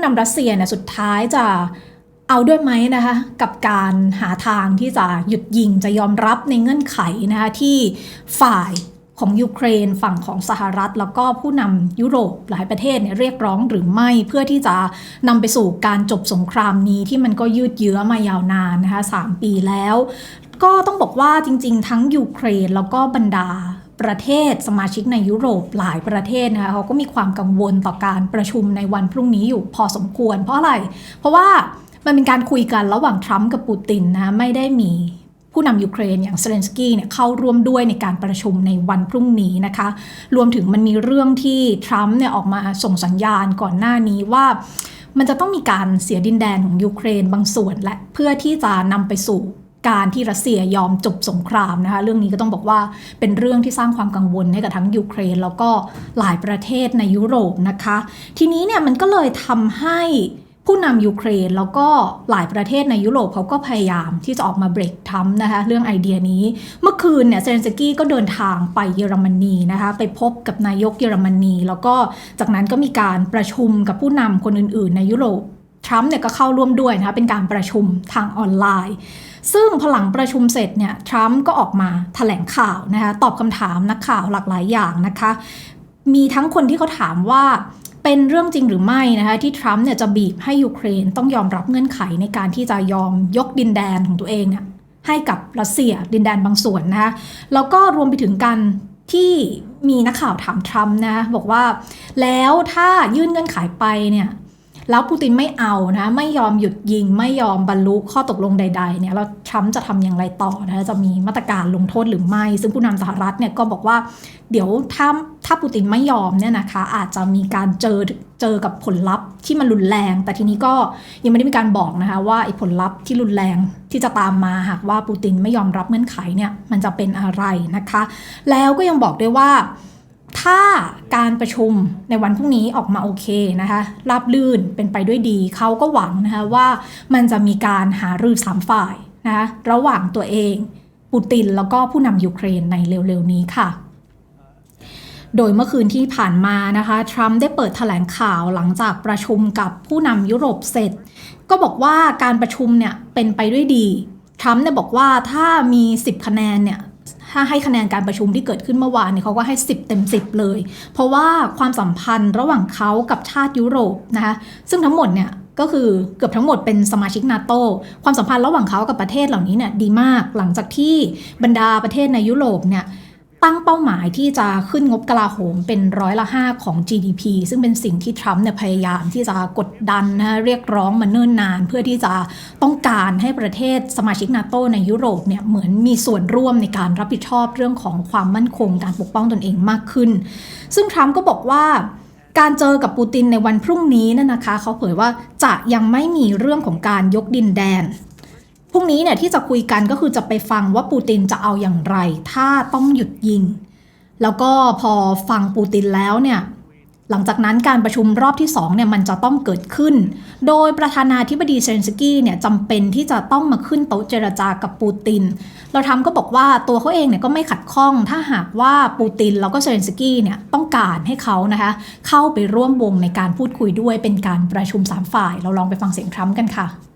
ผู้นำรัสเซียเนี่ยสุดท้ายจะเอาด้วยไหมนะคะกับการหาทางที่จะหยุดยิงจะยอมรับในเงื่อนไขนะคะที่ฝ่ายของยูเครนฝั่งของสหรัฐ แล้วก็ผู้นำยุโรปหลายประเทศเนี่ยเรียกร้องหรือไม่เพื่อที่จะนำไปสู่การจบสงครามนี้ที่มันก็ยืดเยื้อมายาวนานนะคะสามปีแล้ว ก็ต้องบอกว่าจริง ๆ ทั้งยูเครนแล้วก็บรรดา ประเทศสมาชิกในยุโรปหลายประเทศนะคะเขาก็มีความกังวลต่อการประชุมในวันพรุ่งนี้อยู่พอสมควร เพราะอะไร เพราะว่ามันเป็นการคุยกันระหว่างทรัมป์กับปูตินนะไม่ได้มีผู้นำยูเครนอย่างเซเลนสกี้เนี่ยเข้าร่วมด้วยในการประชุมในวันพรุ่งนี้นะคะ รวมถึงมันมีเรื่องที่ทรัมป์เนี่ยออกมาส่งสัญญาณก่อนหน้านี้ว่ามันจะต้องมีการเสียดินแดนของยูเครนบางส่วนและเพื่อที่จะนำไปสู่ การที่รัสเซียยอมจบสงครามนะคะเรื่องนี้ก็ต้องบอกว่าเป็นเรื่องที่สร้างความกังวลให้กับทั้งยูเครน แล้วก็หลายประเทศในยุโรปนะคะ ทีนี้เนี่ยมันก็เลยทำให้ผู้นำยูเครนแล้วก็หลายประเทศในยุโรปเขาก็พยายามที่จะออกมาเบรกทัมนะคะเรื่องไอเดียนี้ เมื่อคืนเนี่ยเซเลนสกี้ก็เดินทางไปเยอรมนีนะคะไปพบกับนายกเยอรมนี แล้วก็จากนั้นก็มีการประชุมกับผู้นำคนอื่น ๆ ในยุโรป ทรัมป์เนี่ยก็เข้าร่วมด้วยนะคะเป็นการประชุมทางออนไลน์ ซึ่งพอหลังประชุมเสร็จเนี่ยทรัมป์ก็ออกมาแถลงข่าวนะคะตอบคำถามนักข่าวหลากหลายอย่างนะคะ มีทั้งคนที่เขาถามว่าเป็นเรื่องจริงหรือไม่นะคะที่ทรัมป์เนี่ยจะบีบให้ยูเครนต้องยอมรับเงื่อนไขในการที่จะยอมยกดินแดนของตัวเองเนี่ยให้กับรัสเซียดินแดนบางส่วนนะคะแล้วก็รวมไปถึงการที่มีนักข่าวถามทรัมป์นะบอกว่าแล้วถ้ายื่นเงื่อนไขไปเนี่ย แล้วปูตินไม่เอานะไม่ยอมหยุดยิงไม่ยอมบรรลุข้อตกลงใดๆเนี่ยแล้วทรัมป์จะทำอย่างไรต่อนะจะมีมาตรการลงโทษหรือไม่ ซึ่งผู้นำสหรัฐเนี่ยก็บอกว่า เดี๋ยวถ้าถ้าปูตินไม่ยอมเนี่ยนะคะอาจจะมีการเจอเจอกับผลลัพธ์ที่มันรุนแรง แต่ทีนี้ก็ยังไม่ได้มีการบอกนะคะว่าไอ้ผลลัพธ์ที่รุนแรงที่จะตามมาหากว่าปูตินไม่ยอมรับเงื่อนไขเนี่ยมันจะเป็นอะไรนะคะ แล้วก็ยังบอกด้วยว่า ถ้าการประชุมในวันพรุ่งนี้ออกมาโอเคนะคะราบลื่นเป็นไปด้วยดี เขาก็หวังนะคะว่ามันจะมีการหารือสามฝ่ายนะคะระหว่างตัวเองปูตินแล้วก็ผู้นำยูเครนในเร็วๆนี้ค่ะ โดยเมื่อคืนที่ผ่านมานะคะทรัมป์ได้เปิดแถลงข่าวหลังจากประชุมกับผู้นำยุโรปเสร็จ ก็บอกว่าการประชุมเนี่ยเป็นไปด้วยดีทรัมป์เนี่ยบอกว่าถ้ามี 10 คะแนนเนี่ย ถ้าให้คะแนนการประชุมที่เกิดขึ้นเมื่อวานเนี่ยเขาก็ให้ 10 เต็ม 10 เลย เพราะว่าความสัมพันธ์ระหว่างเขากับชาติยุโรปนะคะซึ่งทั้งหมดเนี่ยก็คือเกือบทั้งหมดเป็นสมาชิกนาโตความสัมพันธ์ระหว่างเขากับประเทศเหล่านี้เนี่ยดีมากหลังจากที่บรรดาประเทศในยุโรปเนี่ย ตั้งเป้าหมายที่จะขึ้นงบกลาโหมเป็นร้อยละ 5 ของ GDP ซึ่งเป็นสิ่งที่ทรัมป์เนี่ยพยายามที่จะกดดันนะเรียกร้องมาเนิ่นนาน เพื่อที่จะต้องการให้ประเทศสมาชิกนาโตในยุโรปเนี่ยเหมือนมีส่วนร่วมในการรับผิดชอบเรื่องของความมั่นคงการปกป้องตนเองมากขึ้น ซึ่งทรัมป์ก็บอกว่าการเจอกับปูตินในวันพรุ่งนี้นั่นนะคะ เขาเผยว่าจะยังไม่มีเรื่องของการยกดินแดน พรุ่งนี้เนี่ยที่จะคุยกันก็คือจะไปฟังว่าปูตินจะเอาอย่างไร ถ้าต้องหยุดยิง แล้วก็พอฟังปูตินแล้วเนี่ยหลังจากนั้นการประชุมรอบที่2เนี่ยมันจะต้องเกิดขึ้น โดยประธานาธิบดีเซเลนสกี้เนี่ยจำเป็นที่จะต้องมาขึ้นโต๊ะเจรจากับปูติน เราทำก็บอกว่าตัวเขาเองเนี่ยก็ไม่ขัดข้อง ถ้าหากว่าปูตินแล้วก็เซเลนสกี้เนี่ยต้องการให้เขานะคะเข้าไปร่วมวงในการพูดคุยด้วยเป็นการประชุมสามฝ่าย เราลองไปฟังเสียงทรัมป์กันค่ะ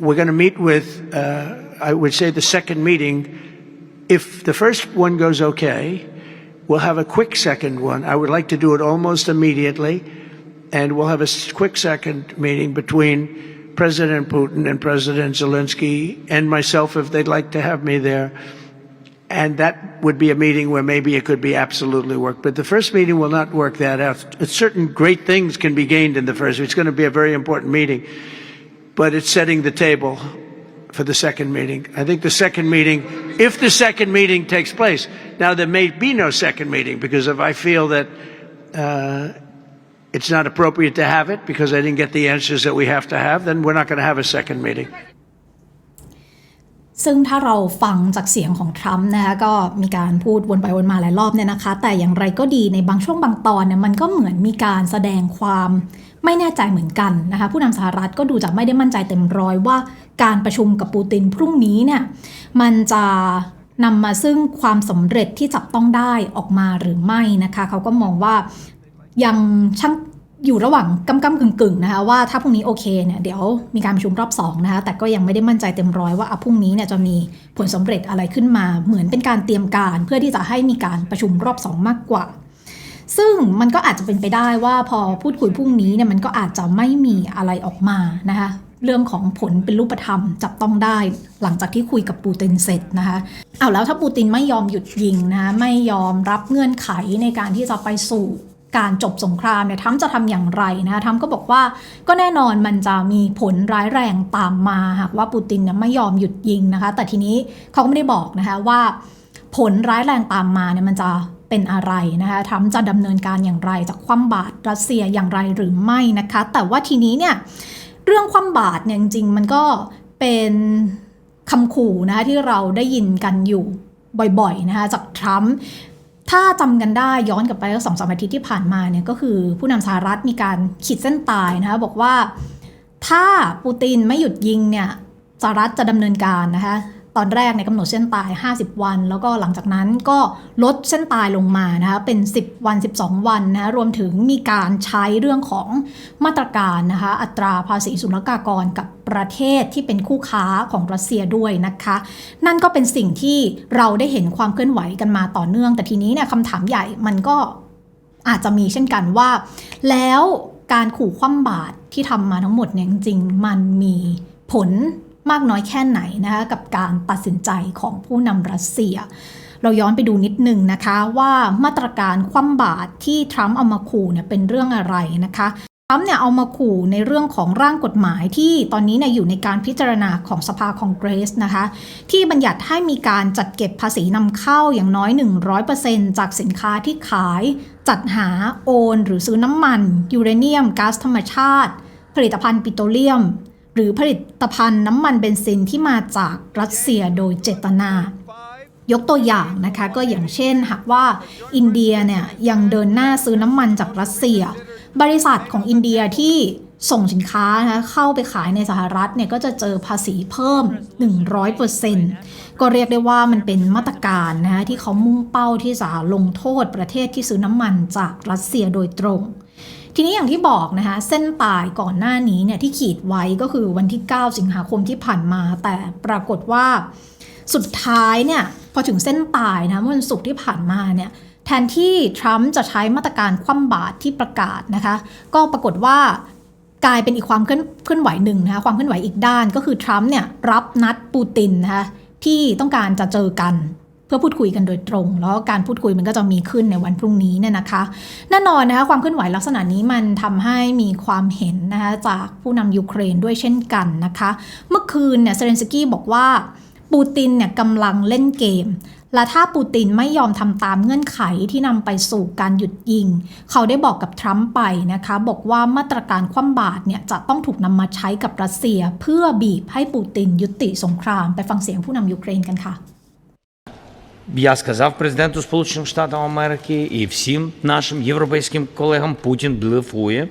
We're going to meet with, uh, I would say, the second meeting. If the first one goes okay, we'll have a quick second one. I would like to do it almost immediately. And we'll have a quick second meeting between President Putin and President Zelensky and myself if they'd like to have me there. And that would be a meeting where maybe it could be absolutely work. But the first meeting will not work that out. Certain great things can be gained in the first. It's going to be a very important meeting but it's setting the table for the second meeting. I think the second meeting, if the second meeting takes place, now there may be no second meeting because if I feel that uh, it's not appropriate to have it because I didn't get the answers that we have to have, then we're not going to have a second meeting. ซึ่งถ้าเราฟังจากเสียงของทรัมป์นะคะก็มีการพูดวนไปวนมาหลายรอบเนี่ยนะคะ แต่อย่างไรก็ดีในบางช่วงบางตอนเนี่ยมันก็เหมือนมีการแสดงความ ไม่แน่ใจเหมือนกันนะคะผู้นำสหรัฐก็ดูจะไม่ได้มั่นใจเต็มร้อยว่า การประชุมกับปูตินพรุ่งนี้เนี่ยมันจะนำมาซึ่งความสำเร็จที่จับต้องได้ออกมาหรือไม่นะคะเขาก็มองว่ายังช่างอยู่ระหว่างกำกำกึ่งกึ่งๆนะคะว่าถ้าพรุ่งนี้โอเคเนี่ยเดี๋ยวมีการประชุมรอบ2นะคะแต่ก็ยังไม่ได้มั่นใจเต็มร้อยว่าอะพรุ่งนี้เนี่ยจะมีผลสำเร็จอะไรขึ้นมา เหมือนเป็นการเตรียมการเพื่อที่จะให้มีการประชุมรอบ 2 มากกว่า ซึ่งมันก็อาจจะเป็นไปได้ว่าพอพูดคุยพรุ่งนี้เนี่ยมันก็อาจจะไม่มีอะไรออกมานะคะเรื่องของผลเป็นรูปธรรมจับต้องได้ หลังจากที่คุยกับปูตินเสร็จนะคะเอาแล้วถ้าปูตินไม่ยอมหยุดยิงนะะไม่ยอมรับเงื่อนไขในการที่จะไปสู่การจบสงครามเนี่ยทรัมจะทำอย่างไรนะคะทรัมก็บอกว่าก็แน่นอนมันจะมีผลร้ายแรงตามมาหากว่าปูตินเนี่ยไม่ยอมหยุดยิงนะคะ แต่ทีนี้เขาก็ไม่ได้บอกนะคะว่า ผลร้ายแรงตามมาเนี่ยมันจะ เป็นอะไรนะคะทรัมป์จะดำเนินการอย่างไรจะคว่ำบาตรรัสเซียอย่างไรหรือไม่นะคะ แต่ว่าทีนี้เนี่ยเรื่องคว่ำบาตรเนี่ยจริงๆมันก็เป็นคำขู่นะคะที่เราได้ยินกันอยู่บ่อยๆนะคะจากทรัมป์ถ้าจำกันได้ย้อนกลับไปสองสามอาทิตย์ที่ผ่านมาเนี่ยก็คือผู้นำสหรัฐมีการขีดเส้นตายนะคะบอกว่าถ้าปูตินไม่หยุดยิงเนี่ยสหรัฐจะดำเนินการนะคะ ตอนแรกในกำหนดเส้นตาย 50 วัน แล้วก็หลังจากนั้นก็ลดเส้นตายลงมานะคะเป็น 10 วัน 12 วันนะะรวมถึงมีการใช้เรื่องของมาตรการนะคะอัตราภาษีศุลกากรกับประเทศที่เป็นคู่ค้าของรัสเซียด้วยนะคะ นั่นก็เป็นสิ่งที่เราได้เห็นความเคลื่อนไหวกันมาต่อเนื่อง แต่ทีนี้เนี่ยคำถามใหญ่มันก็อาจจะมีเช่นกันว่า แล้วการขู่คว่ำบาตรที่ทำมาทั้งหมดเนี่ยจริงๆมันมีผล มากน้อยแค่ไหนนะคะกับการตัดสินใจของผู้นำรัสเซีย เราย้อนไปดูนิดนึงนะคะว่ามาตรการคว่ำบาตรที่ทรัมป์เอามาขู่เนี่ยเป็นเรื่องอะไรนะคะทรัมป์เนี่ยเอามาขู่ในเรื่องของร่างกฎหมายที่ตอนนี้เนี่ยอยู่ในการพิจารณาของสภาคองเกรสนะคะที่บัญญัติให้มีการจัดเก็บภาษีนำเข้าอย่างน้อย 100%จากสินค้าที่ขาย จัดหาโอน หรือซื้อน้ำมัน ยูเรเนียมก๊าซธรรมชาติ ผลิตภัณฑ์ปิโตรเลียม รือผลิตภัณฑ์น้ำมันเบนซินที่มาจากรัสเซียโดยเจตนา ยกตัวอย่างนะคะก็อย่างเช่นหากว่าอินเดียเนี่ยยังเดินหน้าซื้อน้ำมันจากรัสเซีย บริษัทของอินเดียที่ส่งสินค้านะเข้าไปขายในสหรัฐเนี่ยก็จะเจอภาษีเพิ่ม 100%ก็เรียกได้ว่ามันเป็นมาตรการนะคะที่เขามุ่งเป้าที่จะลงโทษประเทศที่ซื้อน้ำมันจากรัสเซียโดยตรง ทีนี้อย่างที่บอกนะคะ เส้นตายก่อนหน้านี้เนี่ยที่ขีดไว้ก็คือวันที่ 9 สิงหาคมที่ผ่านมา แต่ปรากฏว่าสุดท้ายเนี่ยพอถึงเส้นตายนะเมื่อวันศุกร์ที่ผ่านมาเนี่ยแทนที่ทรัมป์จะใช้มาตรการคว่ำบาตรที่ประกาศนะคะ ก็ปรากฏว่ากลายเป็นอีกความเคลื่อนเคลื่อนไหวหนึ่งนะคะความเคลื่อนไหวอีกด้านก็คือทรัมป์เนี่ยรับนัดปูตินนะคะที่ต้องการจะเจอกัน พื่อพูดคุยกันโดยตรง แล้วการพูดคุยมันก็จะมีขึ้นในวันพรุ่งนี้เนี่ยนะคะ แน่นอนนะคะความเคลื่อนไหวลักษณะนี้มันทำให้มีความเห็นนะคะจากผู้นำยูเครนด้วยเช่นกันนะคะ เมื่อคืนเนี่ยเซเลนสกี้บอกว่าปูตินเนี่ยกำลังเล่นเกม และถ้าปูตินไม่ยอมทำตามเงื่อนไขที่นำไปสู่การหยุดยิง เขาได้บอกกับทรัมป์ไปนะคะ บอกว่ามาตรการคว่ำบาตรเนี่ยจะต้องถูกนำมาใช้กับรัสเซีย เพื่อบีบให้ปูตินยุติสงคราม ไปฟังเสียงผู้นำยูเครนกันค่ะ Я сказав президенту Сполучених Штатів Америки і всім нашим європейським колегам Путін блефує.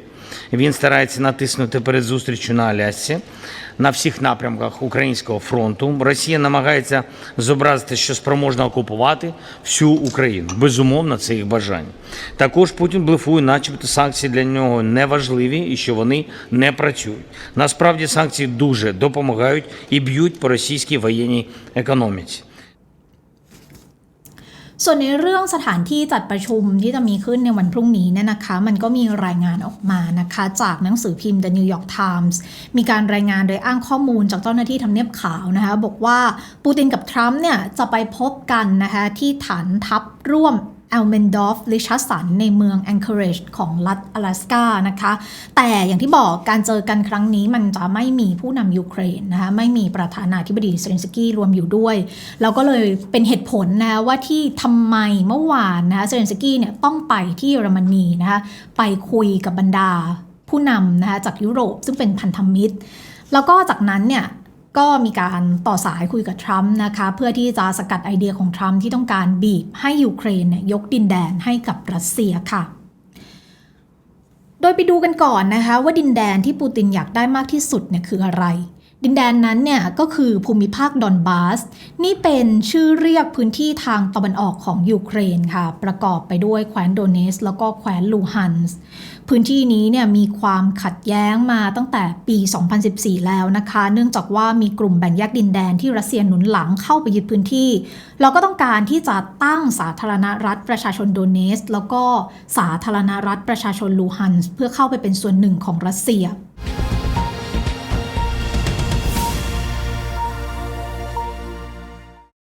Він старається натиснути перед зустрічю на Алясці на всіх напрямках українського фронту. Росія намагається зобразити, що спроможна окупувати всю Україну. Безумовно, це їх бажання. Також Путін блефує, начебто санкції для нього не важливі і що вони не працюють. Насправді санкції дуже допомагають і б'ють по російській воєнній економіці. ส่วนในเรื่องสถานที่จัดประชุมที่จะมีขึ้นในวันพรุ่งนี้เนี่ยนะคะ มันก็มีรายงานออกมานะคะ จากหนังสือพิมพ์ The New York Times มีการรายงานโดยอ้างข้อมูลจากเจ้าหน้าที่ทำเนียบขาวนะคะ บอกว่าปูตินกับทรัมป์เนี่ยจะไปพบกันนะคะที่ฐานทัพร่วม แอลเมนดอฟลิชัสสันในเมืองแองเกอร์จของรัฐ阿拉สกานะคะ แต่อย่างที่บอกการเจอกันครั้งนี้มันจะไม่มีผู้นำยูเครนนะคะ ไม่มีประธานาธิบดีเซเลนสกี้รวมอยู่ด้วย แล้วก็เลยเป็นเหตุผลนะว่าที่ทำไมเมื่อวานนะคะเซเลนสกี้เนี่ยต้องไปที่เยอรมนีนะคะไปคุยกับบรรดาผู้นำนะคะจากยุโรปซึ่งเป็นพันธมิตร แล้วก็จากนั้นเนี่ย ก็มีการต่อสายคุยกับทรัมป์นะคะ เพื่อที่จะสกัดไอเดียของทรัมป์ที่ต้องการบีบให้ยูเครนเนี่ยยกดินแดนให้กับรัสเซียค่ะ โดยไปดูกันก่อนนะคะ ว่าดินแดนที่ปูตินอยากได้มากที่สุดเนี่ยคืออะไร ดินแดนนั้นเนี่ยก็คือภูมิภาคดอนบาส นี่เป็นชื่อเรียกพื้นที่ทางตะวันออกของยูเครนค่ะ ประกอบไปด้วยแคว้นโดเนส แล้วก็แคว้นลูฮันส์พื้นที่นี้เนี่ยมีความขัดแย้งมาตั้งแต่ปี 2014 แล้วนะคะ เนื่องจากว่ามีกลุ่มแบ่งแยกดินแดนที่รัสเซียหนุนหลังเข้าไปยึดพื้นที่เราก็ต้องการที่จะตั้งสาธารณรัฐประชาชนโดเนส แล้วก็สาธารณรัฐประชาชนลูฮันส์เพื่อเข้าไปเป็นส่วนหนึ่งของรัสเซีย